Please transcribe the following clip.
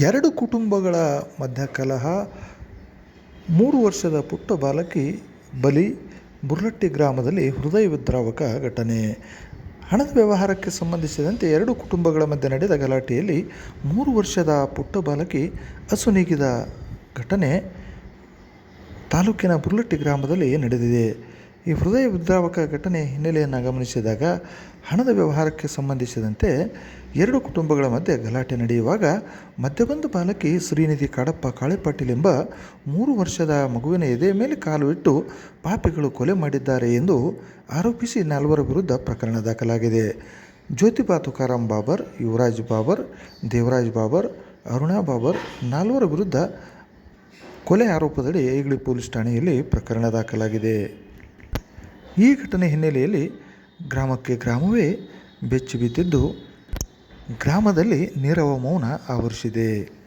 ಎರಡು ಕುಟುಂಬಗಳ ಮಧ್ಯ ಕಲಹ, ಮೂರು ವರ್ಷದ ಪುಟ್ಟ ಬಾಲಕಿ ಬಲಿ, ಬುರ್ಲಟ್ಟಿ ಗ್ರಾಮದಲ್ಲಿ ಹೃದಯ ವಿದ್ರಾವಕ ಘಟನೆ. ಹಣದ ವ್ಯವಹಾರಕ್ಕೆ ಸಂಬಂಧಿಸಿದಂತೆ ಎರಡು ಕುಟುಂಬಗಳ ಮಧ್ಯೆ ನಡೆದ ಗಲಾಟೆಯಲ್ಲಿ ಮೂರು ವರ್ಷದ ಪುಟ್ಟ ಬಾಲಕಿ ಅಸುನೀಗಿದ ಘಟನೆ ತಾಲೂಕಿನ ಬುರ್ಲಟ್ಟಿ ಗ್ರಾಮದಲ್ಲಿ ನಡೆದಿದೆ. ಈ ಹೃದಯ ವಿದ್ರಾವಕ ಘಟನೆ ಹಿನ್ನೆಲೆಯನ್ನು ಗಮನಿಸಿದಾಗ ಹಣದ ವ್ಯವಹಾರಕ್ಕೆ ಸಂಬಂಧಿಸಿದಂತೆ ಎರಡು ಕುಟುಂಬಗಳ ಮಧ್ಯೆ ಗಲಾಟೆ ನಡೆಯುವಾಗ ಮಧ್ಯಬಂದು ಬಾಲಕಿ ಶ್ರೀನಿಧಿ ಕಾಡಪ್ಪ ಕಾಳೆಪಾಟೀಲ್ ಎಂಬ ಮೂರು ವರ್ಷದ ಮಗುವಿನ ಎದೆ ಮೇಲೆ ಕಾಲು ಇಟ್ಟು ಪಾಪಿಗಳು ಕೊಲೆ ಮಾಡಿದ್ದಾರೆ ಎಂದು ಆರೋಪಿಸಿ ನಾಲ್ವರ ವಿರುದ್ಧ ಪ್ರಕರಣ ದಾಖಲಾಗಿದೆ. ಜ್ಯೋತಿಬಾ ತುಕಾರಾಂ ಬಾಬರ್, ಯುವರಾಜ್ ಬಾಬರ್, ದೇವರಾಜ್ ಬಾಬರ್, ಅರುಣಾ ಬಾಬರ್ ನಾಲ್ವರ ವಿರುದ್ಧ ಕೊಲೆ ಆರೋಪದಡಿ ಐಗಳಿ ಪೊಲೀಸ್ ಠಾಣೆಯಲ್ಲಿ ಪ್ರಕರಣ ದಾಖಲಾಗಿದೆ. ಈ ಘಟನೆ ಹಿನ್ನೆಲೆಯಲ್ಲಿ ಗ್ರಾಮಕ್ಕೆ ಗ್ರಾಮವೇ ಬೆಚ್ಚಿ ಬಿದ್ದಿದ್ದು ಗ್ರಾಮದಲ್ಲಿ ನೀರವ ಮೌನ ಆವರಿಸಿದೆ.